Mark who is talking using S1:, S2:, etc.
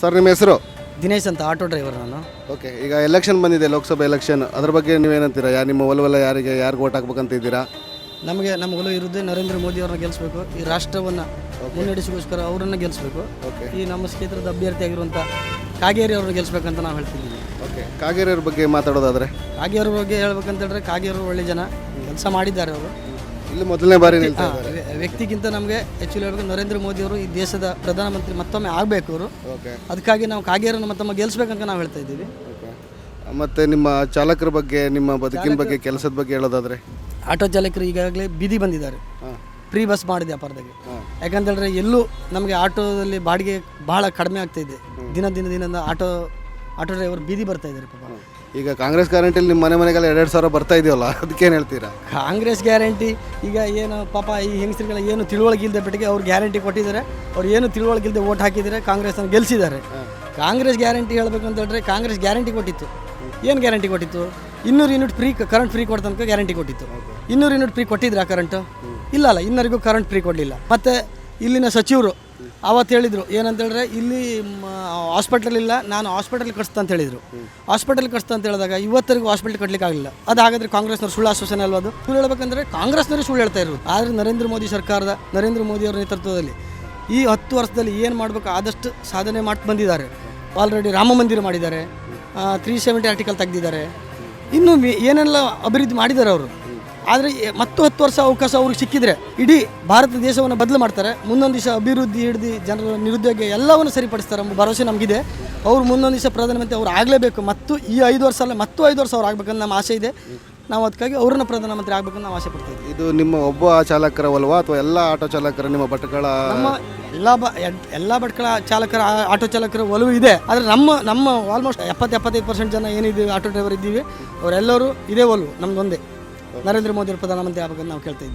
S1: Sir ನಿಮ್ಮ ಹೆಸರು?
S2: ದಿನೇಶ್ ಅಂತ ಆಟೋ ಡ್ರೈವರ್ ನಾನು.
S1: ಓಕೆ ಈಗ ಎಲೆಕ್ಷನ್ ಬಂದಿದೆ ಲೋಕಸಭೆ ಎಲೆಕ್ಷನ್ ಅದ್ರ ಬಗ್ಗೆ ನೀವೇನಂತೀರಾ? ಯಾ ನಿಮ್ಮ ಒಲವೆಲ್ಲ ಯಾರಿಗೆ ಯಾರಿಗೆ ಓಟ್ ಹಾಕ್ಬೇಕಂತ ಇದ್ದೀರಾ?
S2: ನಮಗೆ ನಮ್ಮ ಒಲವು ಇರೋದೇ ನರೇಂದ್ರ ಮೋದಿ ಅವ್ರನ್ನ ಗೆಲ್ಲಿಸ್ಬೇಕು ಈ ರಾಷ್ಟ್ರವನ್ನು ಮುನ್ನಡೆಸಿಗೋಸ್ಕರ ಅವರನ್ನು ಗೆಲ್ಲಿಸ್ಬೇಕು
S1: ಓಕೆ.
S2: ಈ ನಮ್ಮ ಕ್ಷೇತ್ರದ ಅಭ್ಯರ್ಥಿ ಆಗಿರುವಂಥ ಕಾಗೇರಿ ಅವ್ರನ್ನ ಗೆಲ್ಲಿಸ್ಬೇಕಂತ ನಾವು ಹೇಳ್ತಿದ್ದೀವಿ.
S1: ಓಕೆ. ಕಾಗೇರಿಯವ್ರ ಬಗ್ಗೆ ಮಾತಾಡೋದಾದರೆ?
S2: ಕಾಗೇರಿ ಬಗ್ಗೆ ಹೇಳ್ಬೇಕಂತ ಹೇಳಿದ್ರೆ ಕಾಗೇರಿ ಒಳ್ಳೆ ಜನ. ಕೆಲಸ ಮಾಡಿದ್ದಾರೆ ಅವರು.
S1: ಇಲ್ಲಿ ಮೊದಲನೇ ಬಾರಿ ನಿಲ್ತಾ ಇದ್ದಾರೆ.
S2: ವ್ಯಕ್ತಿಗಿಂತ ನಮಗೆ ಹೆಚ್ಚು ಹೇಳ್ಬೇಕು ನರೇಂದ್ರ ಮೋದಿ ಅವರು ಈ ದೇಶದ ಪ್ರಧಾನಮಂತ್ರಿ ಮತ್ತೊಮ್ಮೆ ಆಗಬೇಕು ಅವರು.
S1: ಓಕೆ
S2: ಅದಕ್ಕಾಗಿ ನಾವು ಕಾಗೇರನ್ನು ಮತ್ತೊಮ್ಮೆ ಗೆಲ್ಲಿಸ್ಬೇಕಂತ ನಾವು ಹೇಳ್ತಾ ಇದ್ದೀವಿ.
S1: ಮತ್ತೆ ಮತ್ತು ನಿಮ್ಮ ಚಾಲಕರ ಬಗ್ಗೆ ನಿಮ್ಮ ಬದುಕಿನ ಬಗ್ಗೆ ಕೆಲಸದ ಬಗ್ಗೆ ಹೇಳೋದಾದ್ರೆ?
S2: ಆಟೋ ಚಾಲಕರು ಈಗಾಗಲೇ ಬೀದಿ ಬಂದಿದ್ದಾರೆ. ಫ್ರೀ ಬಸ್ ಮಾಡಿದೆ ಅಪಾರದಾಗೆ
S1: ಹಾಂ.
S2: ಯಾಕಂತೇಳಿದ್ರೆ ಎಲ್ಲೂ ನಮಗೆ ಆಟೋದಲ್ಲಿ ಬಾಡಿಗೆ ಬಹಳ ಕಡಿಮೆ ಆಗ್ತಾ ಇದೆ. ದಿನ ದಿನ ದಿನದ ಆಟೋ ಆಟೋ ಡ್ರೈವರ್ ಬೀದಿ ಬರ್ತಾ ಇದ್ದಾರೆ ಪಾಪ.
S1: ಈಗ ಕಾಂಗ್ರೆಸ್ ಗ್ಯಾರಂಟಿಲಿ ನಿಮ್ಮ ಮನೆ ಮನೆಗೆಲ್ಲ ಎರಡು ಸಾವಿರ ಬರ್ತಾ ಇದೆಯಲ್ಲ ಅದಕ್ಕೇನು ಹೇಳ್ತೀರಾ?
S2: ಕಾಂಗ್ರೆಸ್ ಗ್ಯಾರಂಟಿ ಈಗ ಏನು ಪಾಪ ಈ ಹೆಂಗಸರುಗಳ ಏನು ತಿಳುವಳಿಕೆ ಇಲ್ಲದೆ ಬಿಟ್ಟಿಗೆ ಅವ್ರು ಗ್ಯಾರಂಟಿ ಕೊಟ್ಟಿದ್ದಾರೆ ಅವ್ರು ಏನು ತಿಳುವಳಿಕೆ ಇಲ್ಲದೆ ಓಟ್ ಹಾಕಿದ್ದಾರೆ ಕಾಂಗ್ರೆಸ್ನ ಗೆಲ್ಲಿಸಿದ್ದಾರೆ ಕಾಂಗ್ರೆಸ್ ಗ್ಯಾರಂಟಿ ಹೇಳಬೇಕು ಅಂತ ಹೇಳಿದ್ರೆ ಕಾಂಗ್ರೆಸ್ ಗ್ಯಾರಂಟಿ ಕೊಟ್ಟಿತ್ತು. ಏನು ಗ್ಯಾರಂಟಿ ಕೊಟ್ಟಿತ್ತು? ಇನ್ನೂರು ಯೂನಿಟ್ ಫ್ರೀ ಕರೆಂಟ್ ಫ್ರೀ ಕೊಡ್ತ ತನಕ ಗ್ಯಾರಂಟಿ ಕೊಟ್ಟಿತ್ತು. ಇನ್ನೂರು ಯೂನಿಟ್ ಫ್ರೀ ಕೊಟ್ಟಿದ್ರಾ ಕರೆಂಟು? ಇಲ್ಲ ಅಲ್ಲ ಇನ್ನರಿಗೂ ಕರೆಂಟ್ ಫ್ರೀ ಕೊಡಲಿಲ್ಲ. ಮತ್ತು ಇಲ್ಲಿನ ಸಚಿವರು ಅವತ್ತು ಹೇಳಿದರು ಏನಂತ ಹೇಳಿದ್ರೆ ಇಲ್ಲಿ ಹಾಸ್ಪಿಟಲ್ ಇಲ್ಲ ನಾನು ಹಾಸ್ಪಿಟಲ್ ಕಟ್ಸ್ತಾ ಅಂತ ಹೇಳಿದರು. ಹಾಸ್ಪಿಟಲ್ ಕಟ್ಸ್ತಾ ಅಂತ ಹೇಳಿದಾಗ ಇವತ್ತರಿಗೂ ಹಾಸ್ಪಿಟಲ್ ಕಟ್ಟಲಿಕ್ಕೆ ಆಗಲಿಲ್ಲ. ಅದು ಹಾಗಾದ್ರೆ ಕಾಂಗ್ರೆಸ್ನವ್ರು ಸುಳ್ಳು ಆಶ್ವಾಸನೆ ಅಲ್ವಾ ಅದು? ಸುಳ್ಳು ಹೇಳ್ಬೇಕಂದ್ರೆ ಕಾಂಗ್ರೆಸ್ನವರು ಸುಳ್ಳು ಹೇಳ್ತಾ ಇರೋದು. ಆದರೆ ನರೇಂದ್ರ ಮೋದಿ ಸರ್ಕಾರದ ನರೇಂದ್ರ ಮೋದಿ ಅವರ ನೇತೃತ್ವದಲ್ಲಿ ಈ ಹತ್ತು ವರ್ಷದಲ್ಲಿ ಏನು ಮಾಡಬೇಕು ಆದಷ್ಟು ಸಾಧನೆ ಮಾಡಿ ಬಂದಿದ್ದಾರೆ. ಆಲ್ರೆಡಿ ರಾಮ ಮಂದಿರ ಮಾಡಿದ್ದಾರೆ. ತ್ರೀ ಸೆವೆಂಟಿ ಆರ್ಟಿಕಲ್ ತೆಗೆದಿದ್ದಾರೆ. ಇನ್ನು ಏನೆಲ್ಲ ಅಭಿವೃದ್ಧಿ ಮಾಡಿದ್ದಾರೆ ಅವರು? ಆದರೆ ಮತ್ತು ಹತ್ತು ವರ್ಷ ಅವಕಾಶ ಅವ್ರಿಗೆ ಸಿಕ್ಕಿದ್ರೆ ಇಡೀ ಭಾರತ ದೇಶವನ್ನು ಬದಲು ಮಾಡ್ತಾರೆ. ಮುಂದೊಂದು ದಿವಸ ಅಭಿವೃದ್ಧಿ ಹಿಡಿದು ಜನರ ನಿರುದ್ಯೋಗ ಎಲ್ಲವನ್ನು ಸರಿಪಡಿಸ್ತಾರೆ ಎಂಬ ಭರವಸೆ ನಮಗಿದೆ. ಅವ್ರು ಮುಂದೊಂದು ದಿವಸ ಪ್ರಧಾನಮಂತ್ರಿ ಅವರು ಆಗಲೇಬೇಕು. ಮತ್ತು ಈ ಐದು ವರ್ಷ ಅಲ್ಲ ಮತ್ತು ಐದು ವರ್ಷ ಅವ್ರು ಆಗಬೇಕಂತ ನಮ್ಮ ಆಸೆ ಇದೆ. ನಾವು ಅದಕ್ಕಾಗಿ ಅವ್ರನ್ನ ಪ್ರಧಾನಮಂತ್ರಿ ಆಗಬೇಕಂತ ನಾವು ಆಸೆ ಪಡ್ತೀವಿ
S1: ಇದು ನಿಮ್ಮ ಒಬ್ಬ ಚಾಲಕರ ಒಲ್ವಾ ಅಥವಾ ಎಲ್ಲ ಆಟೋ ಚಾಲಕರ ನಿಮ್ಮ ಭಟ್ಕಳ?
S2: ನಮ್ಮ ಎಲ್ಲ ಬ ಎಲ್ಲ ಭಟ್ಕಳ ಚಾಲಕರ ಆಟೋ ಚಾಲಕರ ಒಲವು ಇದೆ. ಆದರೆ ನಮ್ಮ ನಮ್ಮ ಆಲ್ಮೋಸ್ಟ್ ಎಪ್ಪತ್ತು ಎಪ್ಪತ್ತೈದು ಪರ್ಸೆಂಟ್ ಜನ ಏನಿದ್ದೀವಿ ಆಟೋ ಡ್ರೈವರ್ ಇದ್ದೀವಿ. ಅವರೆಲ್ಲರೂ ಇದೇ ಒಲವು ನಮ್ದು ಒಂದೇ ನರೇಂದ್ರ ಮೋದಿ ಅವರು ಪ್ರಧಾನಮಂತ್ರಿ ಆಗ್ಬೇಕಂತ ನಾವು ಕೇಳ್ತಾ ಇದ್ದೀವಿ